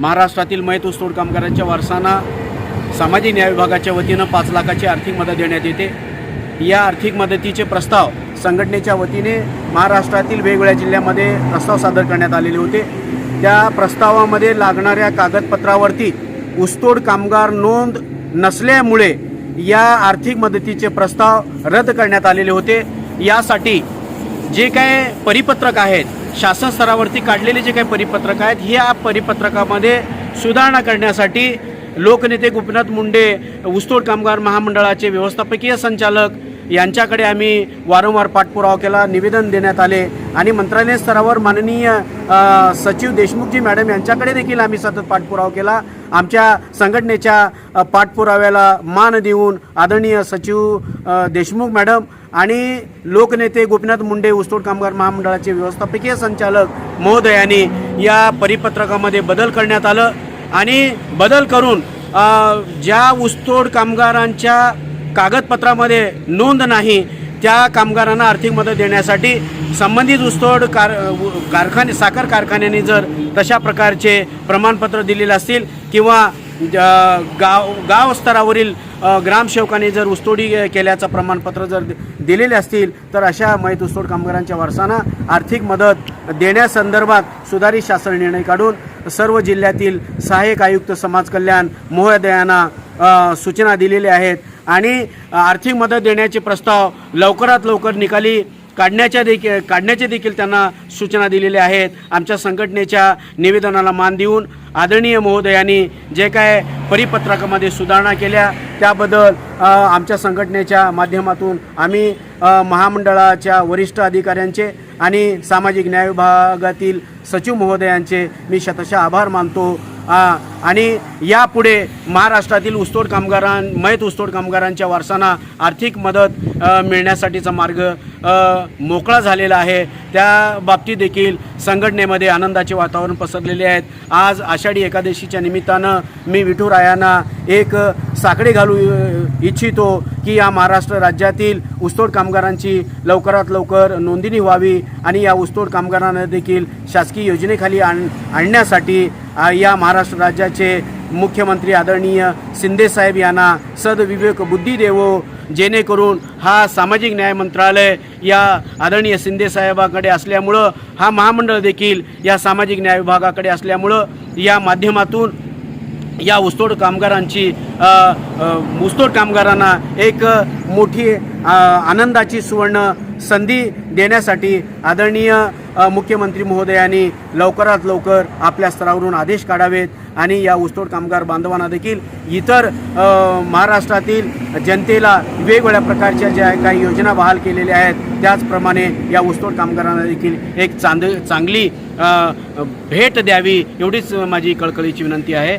महाराष्ट्रातील मयत ऊसतोड कामगारांच्या वारसांना सामाजिक न्याय विभागाच्या वतीनं पाच लाखाची आर्थिक मदत देण्यात येते. या आर्थिक मदतीचे प्रस्ताव संघटनेच्या वतीने महाराष्ट्रातील वेगवेगळ्या जिल्ह्यामध्ये प्रस्ताव सादर करण्यात आलेले होते. त्या प्रस्तावामध्ये लागणाऱ्या कागदपत्रावरती ऊसतोड कामगार नोंद नसल्यामुळे या आर्थिक मदतीचे प्रस्ताव रद्द करण्यात आलेले होते. यासाठी जे काय परिपत्रक आहेत शासन स्तरावरती काढलेले जे काही परिपत्रक आहेत ह्या परिपत्रकामध्ये सुधारणा करण्यासाठी लोकनेते गोपीनाथ मुंडे ऊसतोड कामगार महामंडळाचे व्यवस्थापकीय संचालक यांच्याकडे आम्ही वारंवार पाठपुरावा केला निवेदन देण्यात आले आणि मंत्रालय स्तरावर माननीय सचिव देशमुखजी मॅडम यांच्याकडे देखील आम्ही सतत पाठपुरावा केला. आमच्या संघटनेच्या पाठपुराव्याला मान देऊन आदरणीय सचिव देशमुख मॅडम आणि लोकनेते गोपीनाथ मुंडे ऊसतोड कामगार महामंडळाचे व्यवस्थापकीय संचालक महोदयांनी या परिपत्रकामध्ये बदल करण्यात आलं आणि बदल करून ज्या ऊसतोड कामगारांच्या कागदपत्रामध्ये नोंद नाही त्या कामगारांना आर्थिक मदत देण्यासाठी संबंधित ऊसतोड कार कारखाने साखर कारखान्याने जर तशा प्रकारचे प्रमाणपत्र दिलेले असतील किंवा गाव गाव स्तरावरील ग्रामसेवकाने जर ऊसतोडी केल्याचं प्रमाणपत्र जर दिलेले असतील तर अशा मयत ऊसतोड कामगारांच्या वारसांना आर्थिक मदत देण्यासंदर्भात सुधारित शासन निर्णय काढून सर्व जिल्ह्यातील सहाय्यक आयुक्त समाज कल्याण महोदयांना सूचना दिलेल्या आहेत. आणि आर्थिक मदत देण्याचे प्रस्ताव लवकरात लवकर निकाली काढण्याच्या देखील काढण्याचे देखील त्यांना सूचना दिलेल्या आहेत. आमच्या संघटनेच्या निवेदनाला मान देऊन आदरणीय महोदयांनी जे काय परिपत्रकामध्ये सुधारणा केल्या त्याबद्दल आमच्या संघटनेच्या माध्यमातून आम्ही महामंडळाच्या वरिष्ठ अधिकाऱ्यांचे आणि सामाजिक न्याय विभागातील सचिव महोदयांचे मी शतशः आभार मानतो. आणि यापुढे महाराष्ट्रातील ऊसतोड कामगारां मयत ऊसतोड कामगारांच्या वारसांना आर्थिक मदत मिळण्यासाठीचा मार्ग मोकळा झालेला आहे. त्या बाबतीत देखील संघटनेमध्ये आनंदाचे वातावरण पसरलेले आहेत. आज आषाढी एकादशीच्या निमित्तानं मी विठुरायांना एक साकडे घालू इच्छितो की या महाराष्ट्र राज्यातील ऊसतोड कामगारांची लवकरात लवकर नोंदणी व्हावी आणि या ऊसतोड कामगारांना देखील शासकीय योजनेखाली आण आणण्यासाठी या महाराष्ट्र राज्याचे मुख्यमंत्री आदरणीय शिंदेसाहेब यांना सदविवेक बुद्धी देवो जेणेकरून हा सामाजिक न्याय मंत्रालय या आदरणीय शिंदेसाहेबाकडे असल्यामुळं हा महामंडळ देखील या सामाजिक न्याय विभागाकडे असल्यामुळं या माध्यमातून या ऊसतोड कामगारांची ऊसतोड कामगारांना एक मोठी आनंदाची सुवर्ण संधी देण्यासाठी आदरणीय मुख्यमंत्री महोदयांनी लवकरात लवकर आपल्या स्तरावरून आदेश काढावेत आणि या ऊसतोड कामगार बांधवांना देखील इतर महाराष्ट्रातील जनतेला वेगवेगळ्या प्रकारच्या ज्या काही योजना बहाल केलेल्या आहेत त्याचप्रमाणे या ऊसतोड कामगारांना देखील एक चांद चांगली भेट द्यावी एवढीच माझी कळकळीची विनंती आहे.